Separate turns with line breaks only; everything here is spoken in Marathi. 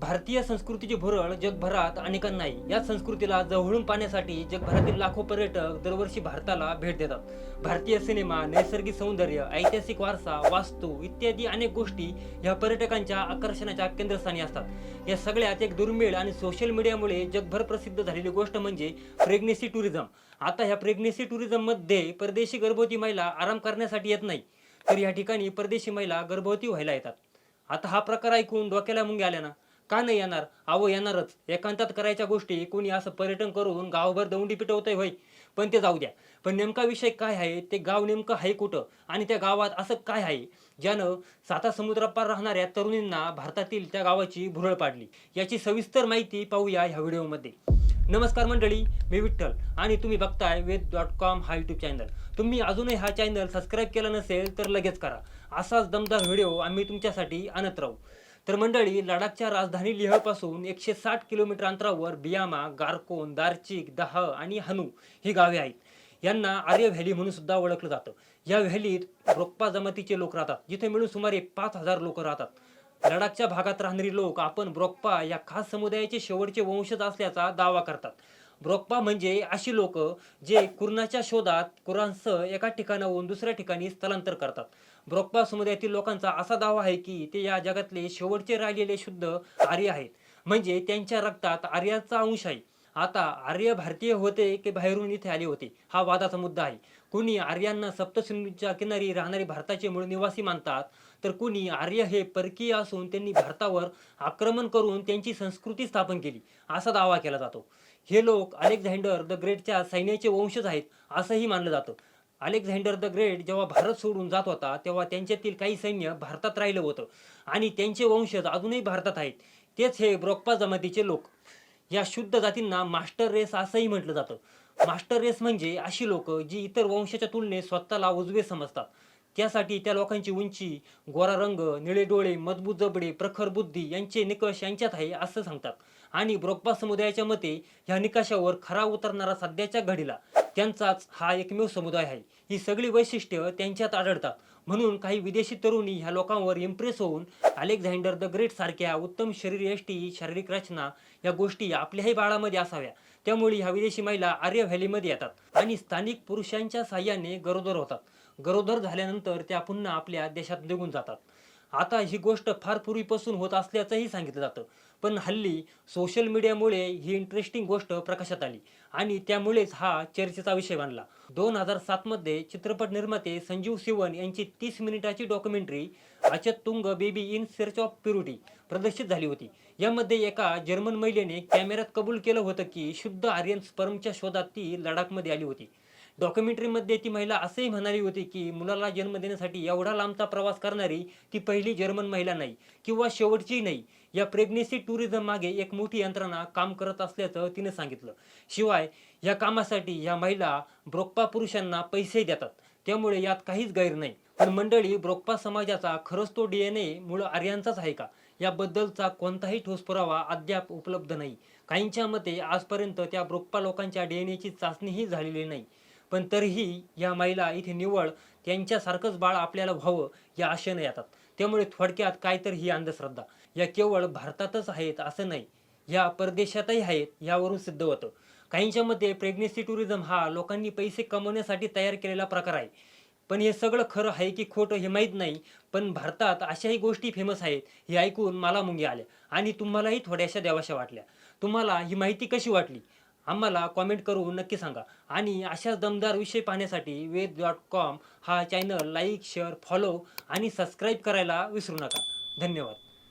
भारतीय संस्कृतीची भुरळ जगभरात अनेकांना नाही. या संस्कृतीला जवळून पाहण्यासाठी जगभरातील लाखो पर्यटक दरवर्षी भारताला भेट देतात. भारतीय सिनेमा नैसर्गिक सौंदर्य ऐतिहासिक वारसा वास्तू इत्यादी अनेक गोष्टी ह्या पर्यटकांच्या आकर्षणाच्या केंद्रस्थानी असतात. या सगळ्यात एक दुर्मिळ आणि सोशल मीडियामुळे जगभर प्रसिद्ध झालेली गोष्ट म्हणजे प्रेग्नेसी टुरिझम आता ह्या प्रेग्नेसी टुरिझममध्ये परदेशी गर्भवती महिला आराम करण्यासाठी येत नाही. तर या ठिकाणी परदेशी महिला गर्भवती व्हायला येतात. आता हा प्रकार ऐकून डोक्याला मुंगे आल्या ना? का नाही येणार? आवो येणारच. एकांतात करायच्या गोष्टी कोणी असं पर्यटन करून गावभर दौंडी पिटवतंय होय. पण ते जाऊ द्या. पण नेमका विषय काय आहे? ते गाव नेमकं आहे कुठं? आणि त्या गावात असं काय आहे? ज्यानं साता समुद्रापार राहणाऱ्या तरुणींना भारतातील त्या गावाची भुरळ पाडली. याची सविस्तर माहिती पाहूया ह्या व्हिडिओमध्ये. नमस्कार मंडळी मी विठ्ठल आणि तुम्ही बघताय वेद डॉट कॉम हा यूट्यूब चॅनल. तुम्ही अजूनही हा चॅनल सबस्क्राईब केला नसेल तर लगेच करा. असाच दमदार व्हिडिओ आम्ही तुमच्यासाठी आणत राहू. तर मंडळी लडाखच्या राजधानी लेहपासून एकशे साठ किलोमीटर अंतरावर बियामा गारकोन दार्चिक दह आणि हनू ही गावे आहेत. यांना आर्य व्हॅली म्हणून सुद्धा ओळखलं जातं. या व्हॅलीत रोप्पा जमातीचे लोक राहतात जिथे मिळून सुमारे पाच हजार लोक राहतात. लडाखच्या भागात राहणारी लोक आपण ब्रोक्पा या खास समुदायाचे शेवटचे वंशज असल्याचा दावा करतात. ब्रोक्पा म्हणजे अशी लोक जे कुर्णाच्या शोधात कुराणसह एका ठिकाणाहून दुसऱ्या ठिकाणी स्थलांतर करतात. ब्रोक्पा समुदायातील लोकांचा असा दावा आहे की ते या जगातले शेवटचे राहिलेले शुद्ध आर्य आहेत. म्हणजे त्यांच्या रक्तात आर्याचा अंश आहे. आता आर्य भारतीय होते की बाहेरून इथे आले होते? हा वादाचा मुद्दा आहे. कुणी आर्यांना सप्तसिंधूच्या किनारी राहणारे भारताचे मूळ निवासी मानतात तर कुणी आर्य हे परकीय असून त्यांनी भारतावर आक्रमण करून त्यांची संस्कृती स्थापन केली असा दावा केला जातो. हे लोक अलेक्झांडर द ग्रेटच्या सैन्याचे वंशज आहेत असंही मानलं जातं. अलेक्झांडर द ग्रेट जेव्हा भारत सोडून जात होता तेव्हा त्यांच्यातील काही सैन्य भारतात राहिलं होतं. आणि त्यांचे वंशज अजूनही भारतात आहेत. तेच हे ब्रोक्पा जमातीचे लोक. या शुद्ध जातींना मास्टर रेस असंही म्हटलं जातं. मास्टर रेस म्हणजे अशी लोक जी इतर वंशाच्या तुलनेत स्वतःला उजवे समजतात. त्यासाठी त्या लोकांची उंची गोरा रंग निळे डोळे मजबूत जबडे प्रखर बुद्धी यांचे निकष यांच्यात आहे असं सांगतात. आणि ब्रोक्पा समुदायाच्या मते ह्या निकषावर खरा उतरणारा सध्याच्या घडीला त्यांचाच हा एकमेव समुदाय आहे. ही सगळी वैशिष्ट्य त्यांच्यात आढळतात. म्हणून काही विदेशी तरुणी ह्या लोकांवर इम्प्रेस होऊन अलेक्झांडर द ग्रेट सारख्या उत्तम शरीर यष्टी शारीरिक रचना या गोष्टी आपल्याही बाळामध्ये असाव्या. त्यामुळे ह्या विदेशी महिला आर्य व्हॅलीमध्ये येतात आणि स्थानिक पुरुषांच्या साह्याने गरोदर होतात. गरोदर झाल्यानंतर त्या पुन्हा आपल्या देशात निघून जातात. आता ही गोष्ट फार पूर्वीपासून होत असल्याचंही सांगितलं जातं. पण हल्ली सोशल मीडियामुळे ही इंटरेस्टिंग गोष्ट प्रकाशात आली आणि त्यामुळेच हा चर्चेचा विषय बनला. दोन हजार सातमध्ये चित्रपट निर्माते संजीव सिवन यांची तीस मिनिटाची डॉक्युमेंटरी अचत तुंग baby in search of purity प्रदर्शित झाली होती. यामध्ये एका जर्मन महिलेने कॅमेऱ्यात कबूल केलं होतं की शुद्ध आर्यन स्पर्मच्या शोधात ती लडाखमध्ये आली होती. डॉक्युमेंटरीमध्ये ती महिला असंही म्हणाली होती की मुलाला जन्म देण्यासाठी एवढा लांबचा प्रवास करणारी ती पहिली जर्मन महिला नाही किंवा शेवटची नाही. या प्रेग्नेसी टुरिझम मागे एक मोठी यंत्रणा काम करत असल्याचं तिने सांगितलं. शिवाय या कामासाठी या महिला ब्रोक्पा पुरुषांना पैसे देतात. त्यामुळे यात काहीच गैर नाही. पण मंडळी ब्रोक्पा समाजाचा खरंच तो डी एन ए मूळ आर्यांचाच आहे का? याबद्दलचा कोणताही ठोस पुरावा अद्याप उपलब्ध नाही. काहींच्या मते आजपर्यंत त्या ब्रोक्पा लोकांच्या डी एन एची चाचणीही झालेली नाही. पण तरीही या महिला इथे निवळ त्यांच्यासारखंच बाळ आपल्याला व्हावं या आशेनं येतात. त्यामुळे थोडक्यात काय तर ही अंधश्रद्धा. या केवळ भारतातच आहेत असं नाही या परदेशातही आहेत यावरून सिद्ध होतं. काहींच्या मते प्रेग्नेसी टुरिझम हा लोकांनी पैसे कमवण्यासाठी तयार केलेला प्रकार आहे. पण हे सगळं खरं आहे की खोटं हे माहीत नाही पण भारतात अशाही गोष्टी फेमस आहेत हे ऐकून मला मुंगी आल्या. आणि तुम्हालाही थोड्याशा देवाशा वाटल्या. तुम्हाला ही माहिती कशी वाटली? आम्हाला कॉमेंट करून नक्की सांगा. आणि अशाच दमदार विषय पाहण्यासाठी वेद डॉट कॉम हा चॅनल लाईक शेअर फॉलो आणि सबस्क्राईब करायला विसरू नका. धन्यवाद.